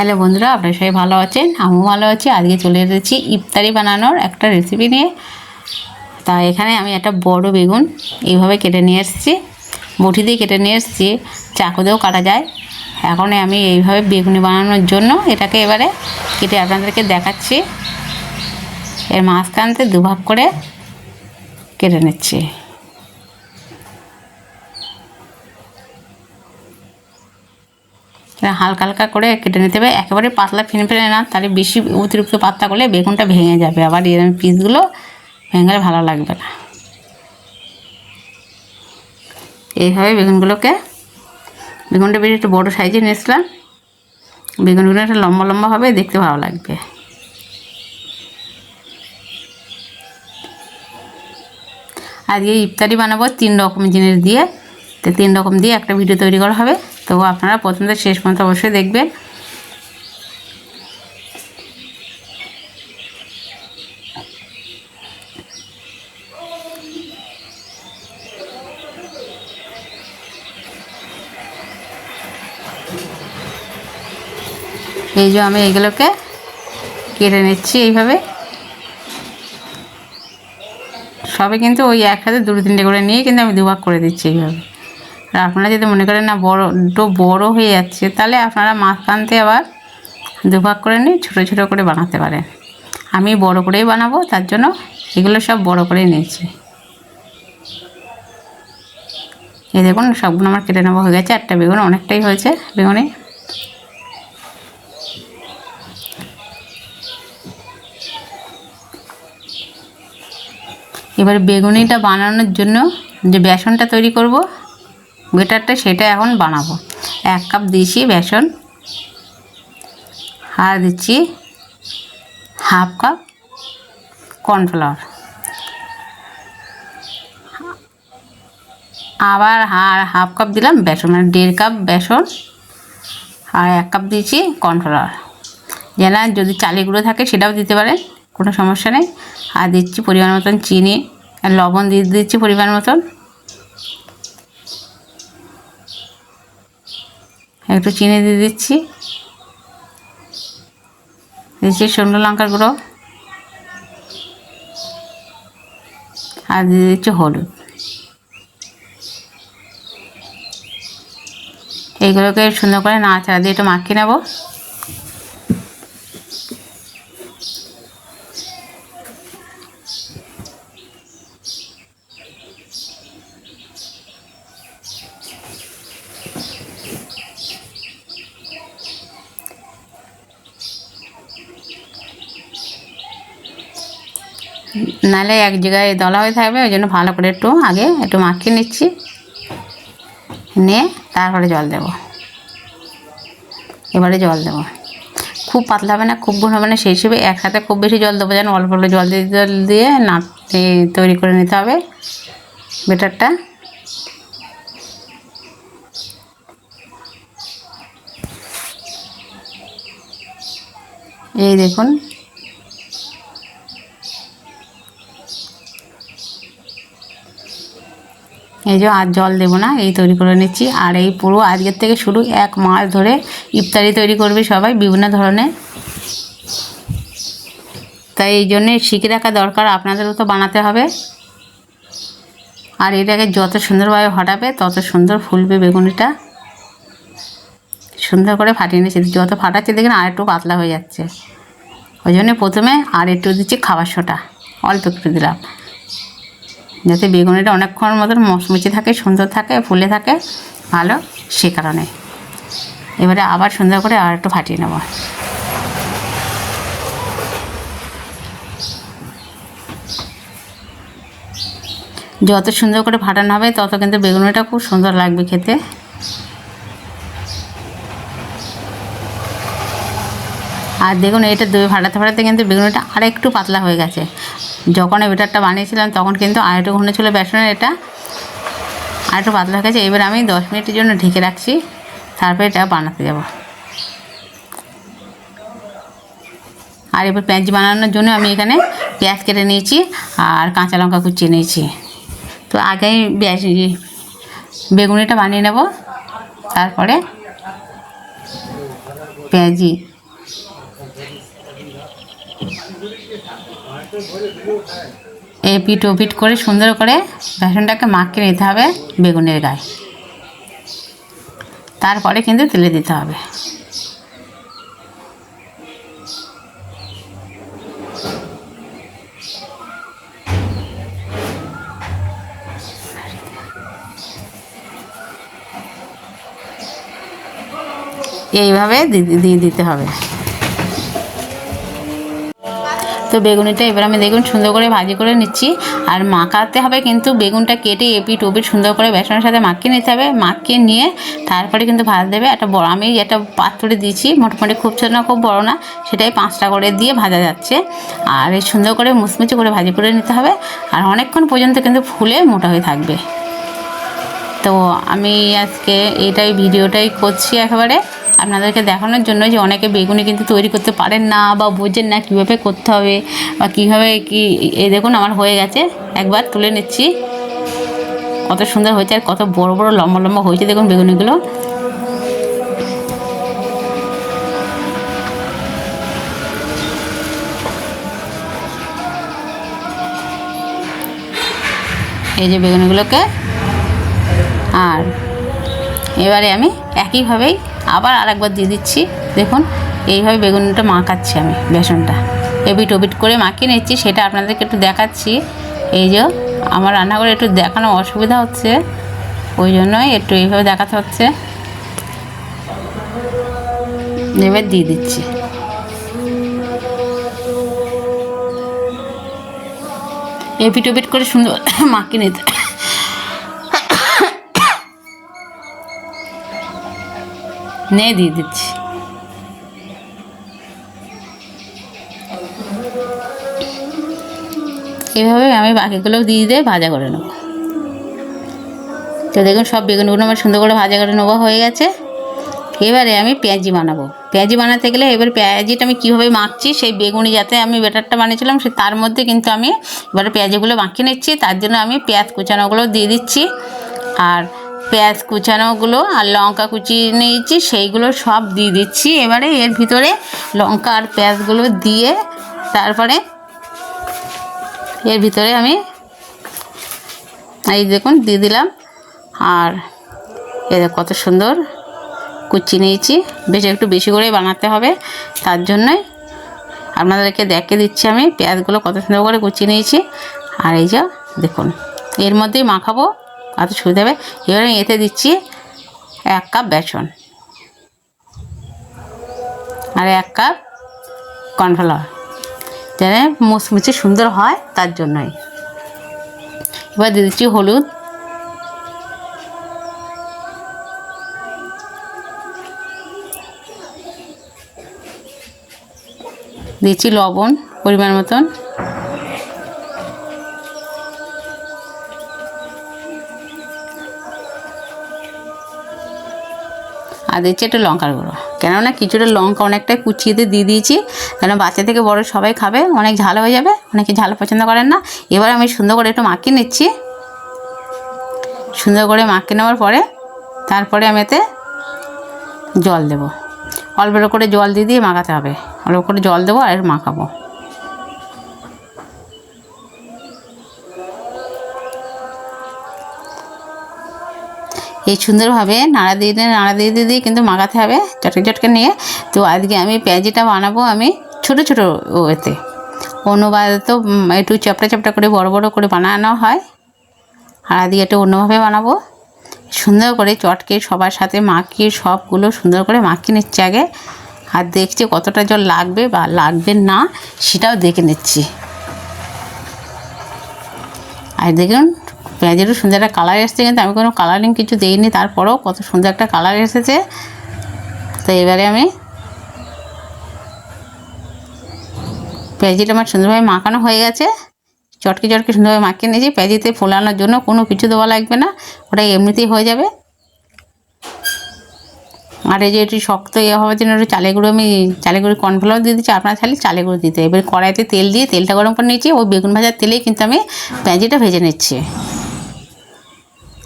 Hello বন্ধুরা, আপনারা সবাই ভালো আছেন? আমিও ভালো আছি। আজকে চলে এসেছি ইফতারি বানানোর একটা রেসিপি নিয়ে। তা এখানে আমি একটা বড় বেগুন এইভাবে কেটে নিয়ে এসেছি। বটি দিয়ে কেটে নিয়ে এসেছি। চাকু দিয়েও কাটা যায়। এখন আমি এইভাবে বেগুনি বানানোর জন্য এটাকে এবারে কেটে আপনাদেরকে দেখাচ্ছি। এর মাঝখানতে দুভাগ করে কেটে নিচ্ছি। হালকা হালকা করে কেটে নিতে হবে। একেবারে পাতলা ফেনে ফেলে না, তাহলে বেশি অতিরিক্ত পাতলা করলে বেগুনটা ভেঙে যাবে। আবার এরকম পিসগুলো ভেঙে ভালো লাগবে না। এইভাবে বেগুনগুলোকে, বেগুনটা বেশি একটু বড়ো সাইজে নিয়েছিলাম। বেগুনগুলো একটা লম্বা লম্বা হবে, দেখতে ভালো লাগবে। আজকে ইফতারি বানাবো তিন রকম জিনিস দিয়ে। তো তিন রকম দিয়ে একটা ভিডিও তৈরি করা হবে। তো আপনারা প্রথম থেকে শেষ পর্যন্ত অবশ্যই দেখবেন। এই যে আমি এগুলোকে কেটে নিচ্ছি এইভাবে। সবে কিন্তু ওই একসাথে দুটো তিনটে করে নিয়ে কিন্তু আমি দুভাগ করে দিচ্ছি এইভাবে। আর আপনারা যদি মনে করেন না বড় বড়ো হয়ে যাচ্ছে, তাহলে আপনারা মাঝখানতে আবার দুভাগ করে নিয়ে ছোটো ছোটো করে বানাতে পারেন। আমি বড় করেই বানাবো, তার জন্য এগুলো সব বড় করেই নিয়েছি। এই দেখুন, সবগুলো আমার কেটে নেওয়া হয়ে গেছে একটা বেগুন অনেকটাই হয়েছে বেগুনে। এবার বেগুনিটা বানানোর জন্য যে বেসনটা তৈরি করব বেটারটা সেটা এখন বানাবো। এক কাপ দিয়েছি বেসন। আর দিচ্ছি হাফ কাপ কর্নফ্লাওয়ার। আবার আর হাফ কাপ দিলাম বেসন মানে দেড় কাপ বেসন। আর এক কাপ দিয়েছি কর্নফ্লাওয়ার। যেন যদি চালের গুঁড়ো থাকে সেটাও দিতে পারেন, কোনো সমস্যা নেই। আর দিচ্ছি পরিমাণ মতন চিনি, আর লবণ দিয়ে দিচ্ছি পরিমাণ মতন। একটু চিনি দিয়ে দিচ্ছি। দিচ্ছি শুকনো লঙ্কার গুঁড়ো। আর দিয়ে দিচ্ছি হলুদ। এইগুলোকে সুন্দর করে নাড়াচাড়া দিয়ে একটু মাখিয়ে নেব। নাহলে এক জায়গায় দলা হয়ে থাকবে, ওই জন্য ভালো করে একটু আগে একটু মাখিয়ে নিচ্ছি। নিয়ে তারপরে জল দেব। এবারে জল দেব। খুব পাতলা হবে না, খুব ঘন হবে না, সেই হিসেবে একসাথে খুব বেশি জল দেবো, যেন অল্প অল্প জল দিয়ে জল দিয়ে না তৈরি করে নিতে হবে বেটারটা। এই দেখুন এই যে আর জল দেবো না, এই তৈরি করে নিচ্ছি। আর এই পুরো আজকের থেকে শুরু এক মাস ধরে ইফতারি তৈরি করবে সবাই বিভিন্ন ধরনের। তাই এই জন্যে শিখে রাখা দরকার, আপনাদেরও তো বানাতে হবে। আর এটাকে যত সুন্দরভাবে ফাটাবে, তত সুন্দর ফুলবে বেগুনিটা। সুন্দর করে ফাটিয়ে নিয়েছি যত ফাটাচ্ছে দেখেন আর একটু পাতলা হয়ে যাচ্ছে। ওই জন্য প্রথমে আর একটু দিচ্ছি খাবার সোটা অল্প একটু দিলাম। যাতে বেগুনিটা অনেকক্ষণ মতন মচমচে থাকে, সুন্দর থাকে, ফুলে থাকে, ভালো সে কারণে। এবারে আবার সুন্দর করে আর একটু ফাটিয়ে নেব। যত সুন্দর করে ফাটানো হবে, তত কিন্তু বেগুনিটা খুব সুন্দর লাগবে খেতে। আর দেখুন, এটা দই ফাটাতে ফাটাতে কিন্তু বেগুনিটা আরেকটু পাতলা হয়ে গেছে। যখন এই বেটারটা বানিয়েছিলাম, তখন কিন্তু আরেকটু ঘন ছিল বেসনের এটা। আরেকটু পাতলা গেছে, এবার আমি দশ মিনিটের জন্য ঢেকে রাখছি, তারপরে এটা বানাতে যাব। আর এবার পেঁয়াজ বানানোর জন্য আমি এখানে পেঁয়াজ কেটে নিয়েছি আর কাঁচা লঙ্কা কুচিয়ে নিয়েছি তো আগে বেগুনিটা বানিয়ে নেব, তারপরে পেঁয়াজি। এপিট ওপিট করে সুন্দর করে বেসনটাকে মাখিয়ে নিতে হবে বেগুনের গায়ে। তারপরে কিন্তু তেলে দিতে হবে। এইভাবে দিয়ে দিতে হবে। তো বেগুনিটা এবার আমি দেখুন সুন্দর করে ভাজি করে নিচ্ছি। আর মাখাতে হবে কিন্তু বেগুনটা কেটে এপিট ওপিট সুন্দর করে বেসনের সাথে মাখিয়ে নিতে হবে। মাখিয়ে নিয়ে তারপরে কিন্তু ভাত দেবে। একটা বড় আমি একটা পাত্রে দিয়েছি। মোটামুটি খুব ছোট না, খুব বড় না। সেটাই পাঁচটা করে দিয়ে ভাজা যাচ্ছে। আর এই সুন্দর করে মুচমুচে করে ভাজি করে নিতে হবে। আর অনেকক্ষণ পর্যন্ত কিন্তু ফুলে মোটা হয়ে থাকবে। তো আমি আজকে এটাই, ভিডিওটাই করছি একেবারে। আপনাদেরকে দেখানোর জন্য যে অনেকে বেগুনি কিন্তু তৈরি করতে পারেন না বা বোঝেন না কীভাবে করতে হবে বা কীভাবে কি এই দেখুন আমার হয়ে গেছে। একবার তুলে নিচ্ছি। কত সুন্দর হয়েছে আর কত বড় বড় লম্বা লম্বা হয়েছে দেখুন বেগুনিগুলো। এই যে বেগুনিগুলোকে। আর এবারে আমি একইভাবেই আবার আরেকবার দিয়ে দিচ্ছি। দেখুন, এইভাবে বেগুনটা মাখাচ্ছি আমি, বেসনটা। এবিট ওবিট করে মাখিয়ে নিচ্ছি, সেটা আপনাদেরকে একটু দেখাচ্ছি। এই যে, আমার রান্নাঘরে একটু দেখানো অসুবিধা হচ্ছে, ওই জন্যই একটু এইভাবে দেখাতে হচ্ছে। এবার দিয়ে দিচ্ছি। এপিট ওপিট করে সুন্দর মাখিয়ে নিতে। নিয়ে দিয়ে দিচ্ছি। এভাবে আমি বাকিগুলোও দিয়ে দিয়ে ভাজা করে নেব। তো দেখুন সব বেগুনগুলো আমার সুন্দর করে ভাজা করে নেওয়া হয়ে গেছে। এবারে আমি পেঁয়াজি বানাবো। পেঁয়াজি বানাতে গেলে এবার পেঁয়াজিটা আমি কীভাবে মাখছি, সেই বেগুনি যাতে আমি বেটারটা বানিয়েছিলাম, সে তার মধ্যে কিন্তু আমি এবারে পেঁয়াজিগুলো মাখিয়ে নিচ্ছি। তার জন্য আমি পেঁয়াজ কুচানোগুলো দিয়ে দিচ্ছি। আর পেঁয়াজ কুচানোগুলো আর লঙ্কা কুচি নিয়েছি, সেইগুলো সব দিয়ে দিচ্ছি। এবারে এর ভিতরে লঙ্কা আর পেঁয়াজগুলো দিয়ে তারপরে এর ভিতরে আমি এই দেখুন দিয়ে দিলাম। আর এ কত সুন্দর কুচি নিয়েছি। বেশ একটু বেশি করেই বানাতে হবে, তার জন্যই আপনাদেরকে দেখে দিচ্ছি আমি পেঁয়াজগুলো কত সুন্দর করে কুচি নিয়েছি। আর এই যে দেখুন, এর মধ্যেই মাখাবো। কত সুবিধা হবে এবারে আমি এতে দিচ্ছি এক কাপ বেসন। আর এক কাপ কর্নফ্লাওয়ার। যেন মুচমুচে সুন্দর হয় তার জন্যই। এবার দিয়ে দিচ্ছি হলুদ। দিচ্ছি লবণ পরিমাণ মতন। আর দিচ্ছি একটু লঙ্কার গুঁড়ো। কেননা কিছুটা লঙ্কা অনেকটাই কুচিয়েতে দিয়ে দিয়েছি কেন বাচ্চা থেকে বড় সবাই খাবে, অনেক ঝাল হয়ে যাবে, অনেকে ঝাল পছন্দ করেন না। এবার আমি সুন্দর করে একটু মাখিয়ে নিচ্ছি। সুন্দর করে মাখিয়ে নেওয়ার পরে, তারপরে আমি এতে জল দেব। অল্প করে জল দিয়ে দিয়ে মাখাতে হবে। অল্প করে জল দেবো আর মাখাবো। এই সুন্দরভাবে নাড়া দিয়ে দিয়ে, নাড়া দিয়ে দিয়ে দিয়ে কিন্তু মাখাতে হবে, চটকে চটকে নিয়ে। তো আজকে আমি পেঁয়াজিটা বানাবো আমি ছোট ছোট এতে অন্যবার তো একটু চ্যাপটা চ্যাপটা করে, বড় বড় করে বানানো হয়। আর আজকে একটু অন্যভাবে বানাবো। সুন্দর করে চটকে সবার সাথে মাখিয়ে, সবগুলো সুন্দর করে মাখিয়ে নিচ্ছে আগে। আর দেখছি কতটা জল লাগবে বা লাগবে না, সেটাও দেখে নিচ্ছি। আর দেখুন পেঁয়াজেরও সুন্দর একটা কালার এসেছে কিন্তু আমি কোনো কালারিং কিছু দিইনি, তারপরেও কত সুন্দর একটা কালার এসেছে। তো এবারে আমি পেঁয়াজিটা আমার সুন্দরভাবে মাখানো হয়ে গেছে। চটকে চটকে সুন্দরভাবে মাখিয়ে নিয়েছি। পেঁয়াজিতে ফোলানোর জন্য কোনো কিছু দেওয়া লাগবে না, ওটা এমনিতেই হয়ে যাবে। আর এই যে একটু শক্ত ইয়ে হওয়ার জন্য একটু চালে গুঁড়ো আমি চালে গুঁড়ো কর্নফ্লাওয়ার দিয়ে দিচ্ছি, আপনার চাইলে চালে গুঁড়ো দিতে এবার কড়াইতে তেল দিয়ে তেলটা গরম করে নিয়েছি। ওই বেগুন ভাজার তেলেই কিন্তু আমি পেঁয়াজিটা ভেজে নিচ্ছি।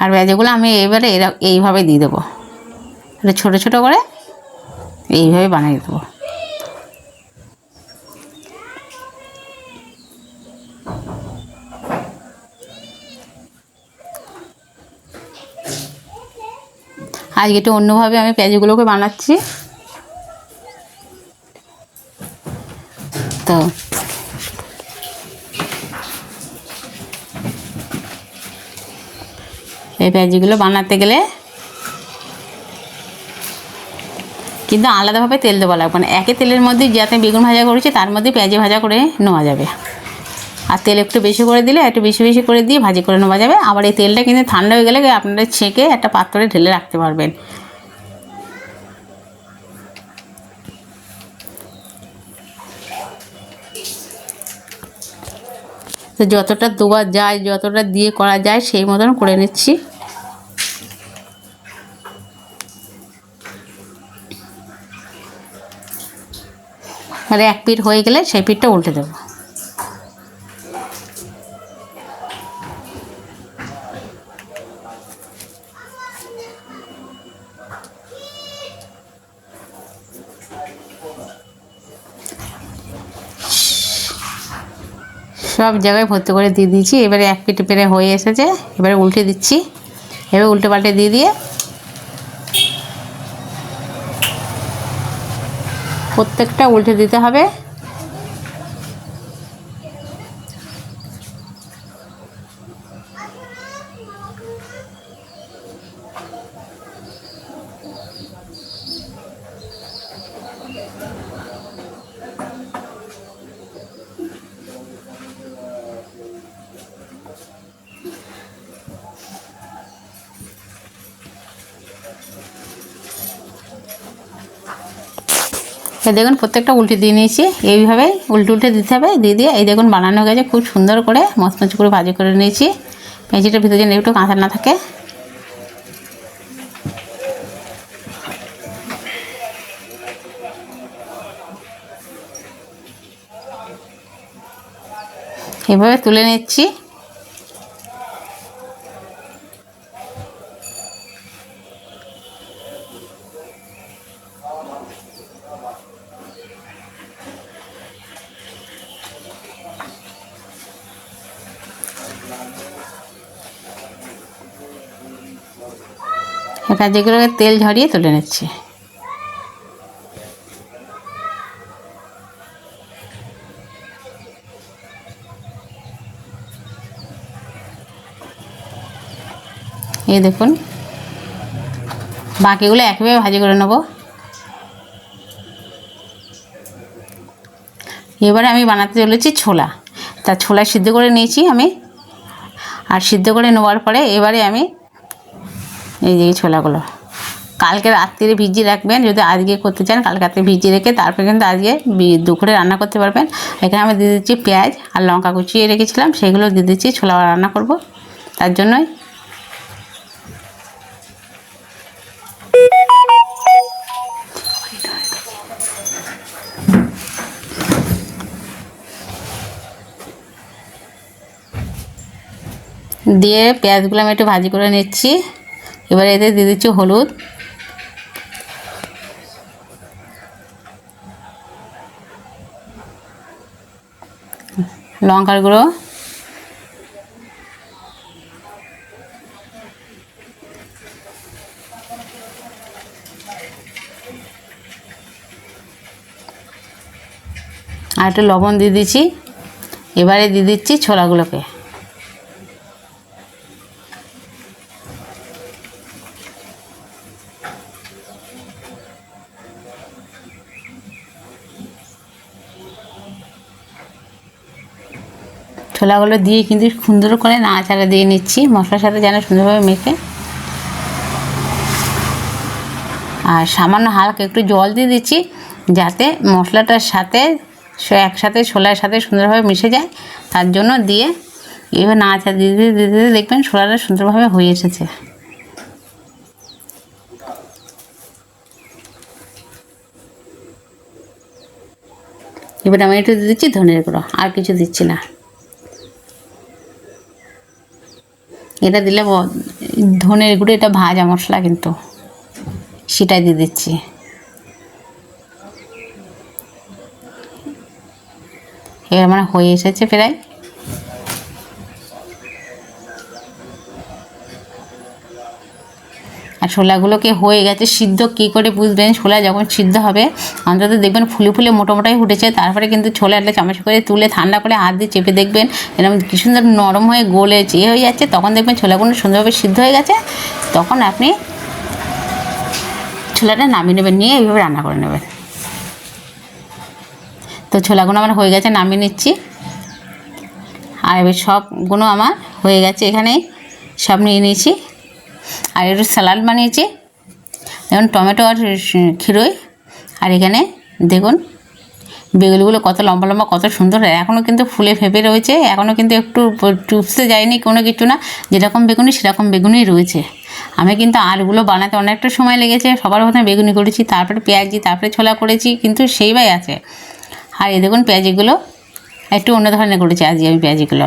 আর পেঁয়াজিগুলো আমি এবারে এরা এইভাবে দিয়ে দেবো। এটা ছোটো ছোটো করে এইভাবে বানিয়ে দেবো। আজকে একটু অন্যভাবে আমি পেঁয়াজগুলোকে বানাচ্ছি। তো এই পেঁয়াজিগুলো বানাতে গেলে কিন্তু আলাদাভাবে তেল দেওয়া লাগবে না। একই তেলের মধ্যে যাতে বেগুন ভাজা করেছি, তার মধ্যে পেঁয়াজি ভাজা করে নেওয়া যাবে। আর তেল একটু বেশি করে দিলে, একটু বেশি বেশি করে দিয়ে ভাজি করে নেওয়া যাবে। আবার এই তেলটা কিন্তু ঠান্ডা হয়ে গেলে আপনারা ছেঁকে একটা পাত্রে ঢেলে রাখতে পারবেন। তো যতটা দেওয়া যায়, যতটা দিয়ে করা যায়, সেই মতন করে নিচ্ছি। আর এক পিঠ হয়ে গেলে সেই পিঠটা উল্টে দেবো। সব জায়গায় ভর্তি করে দিয়ে দিয়েছি। এবারে এক পিঠে পেরে হয়ে এসেছে। এবারে উল্টে দিচ্ছি। এবার উল্টে পাল্টে দিয়ে দিয়ে প্রত্যেকটা উল্টে দিতে হবে। এই দেখুন, প্রত্যেকটা উল্টে দিয়ে নিয়েছি। এইভাবে উল্টে উল্টে দিতে হবে, দিয়ে দিয়ে এই দেখুন বানানো গেছে, খুব সুন্দর করে মচমচ করে ভাজি করে নিয়েছি। পেঁচিটার ভিতরে যেন একটু কাঁচা না থাকে। এভাবে তুলে নিচ্ছি। এবার যেগুলোকে তেল ঝরিয়ে তুলে নিচ্ছি। এই দেখুন বাকিগুলো একইভাবে ভাজি করে নেব। এবারে আমি বানাতে চলেছি ছোলা। তা ছোলা সিদ্ধ করে নিয়েছি আমি। আর সিদ্ধ করে নেওয়ার পরে এবারে আমি এই যে ছোলাগুলো। কালকে রাত্রিরে ভিজিয়ে রাখবেন, যদি আজকে করতে চান, কালকে রাত্রে ভিজিয়ে রেখে তারপরে কিন্তু আজকে দুপুরে রান্না করতে পারবেন। এখানে আমি দিয়ে দিচ্ছি পেঁয়াজ আর লঙ্কা কুচিয়ে রেখেছিলাম, সেগুলো দিয়ে দিচ্ছি, ছোলা রান্না করব। তার জন্যই দিয়ে পেঁয়াজগুলো আমি একটু ভাজি করে নিচ্ছি। এবারে এতে দিয়ে দিচ্ছি হলুদ। লঙ্কার গুঁড়ো। আর একটু লবণ দিয়ে দিচ্ছি। এবারে দিয়ে দিচ্ছি ছোলাগুলোকে। ছোলাগুলো দিয়ে কিন্তু সুন্দর করে নাড়াচাড়া দিয়ে নিচ্ছি। মশলার সাথে যেন সুন্দরভাবে মেখে। আর সামান্য হালকা একটু জল দিয়ে দিচ্ছি, যাতে মশলাটার সাথে একসাথে ছোলার সাথে সুন্দরভাবে মিশে যায়। তার জন্য দিয়ে এবার নাড়াচাড়া দিতে দিতে দিতে দেখবেন ছোলাটা সুন্দরভাবে হয়ে এসেছে। এবার আমি একটু দিচ্ছি ধনের গুঁড়ো, আর কিছু দিচ্ছি না। এটা দিলে ধনের গুঁড়ো, এটা ভাজা মশলা কিন্তু। সেটাই দিয়ে দিচ্ছি। এর মানে হয়ে এসেছে প্রায়। আর ছোলাগুলোকে হয়ে গেছে সিদ্ধ, কী করে বুঝবেন? ছোলা যখন সিদ্ধ হবে, অন্তত দেখবেন ফুলে ফুলে মোটা মোটাই উঠেছে তারপরে কিন্তু ছোলা একটা চামচ করে তুলে ঠান্ডা করে হাত দিয়ে চেপে দেখবেন, এরকম কি সুন্দর নরম হয়ে গলে এ হয়ে যাচ্ছে, তখন দেখবেন ছোলাগুলো সুন্দরভাবে সিদ্ধ হয়ে গেছে। তখন আপনি ছোলাটা নামিয়ে নেবেন, নিয়ে এইভাবে রান্না করে নেবেন। তো ছোলাগুলো আমার হয়ে গেছে, নামিয়ে নিচ্ছি। আর এবার সবগুলো আমার হয়ে গেছে এখানে সব নিয়ে নিয়েছি। আর একটু স্যালাড বানিয়েছি। যেমন টমেটো আর ক্ষীরই। আর এখানে দেখুন, বেগুনগুলো কত লম্বা লম্বা, কত সুন্দর। এখনও কিন্তু ফুলে ফেঁপে রয়েছে। এখনও কিন্তু একটু টুপসে যায়নি কোনো কিছু না। যেরকম বেগুনি, সেরকম বেগুনই রয়েছে। আমি কিন্তু আলুগুলো বানাতে অনেকটা সময় লেগেছে। সবার প্রথমে বেগুনি করেছি, তারপরে পেঁয়াজি, তারপরে ছোলা করেছি, কিন্তু সেইভাবে আছে। আর এই দেখুন, পেঁয়াজিগুলো একটু অন্য ধরনের করেছি। আজকে আমি পেঁয়াজিগুলো।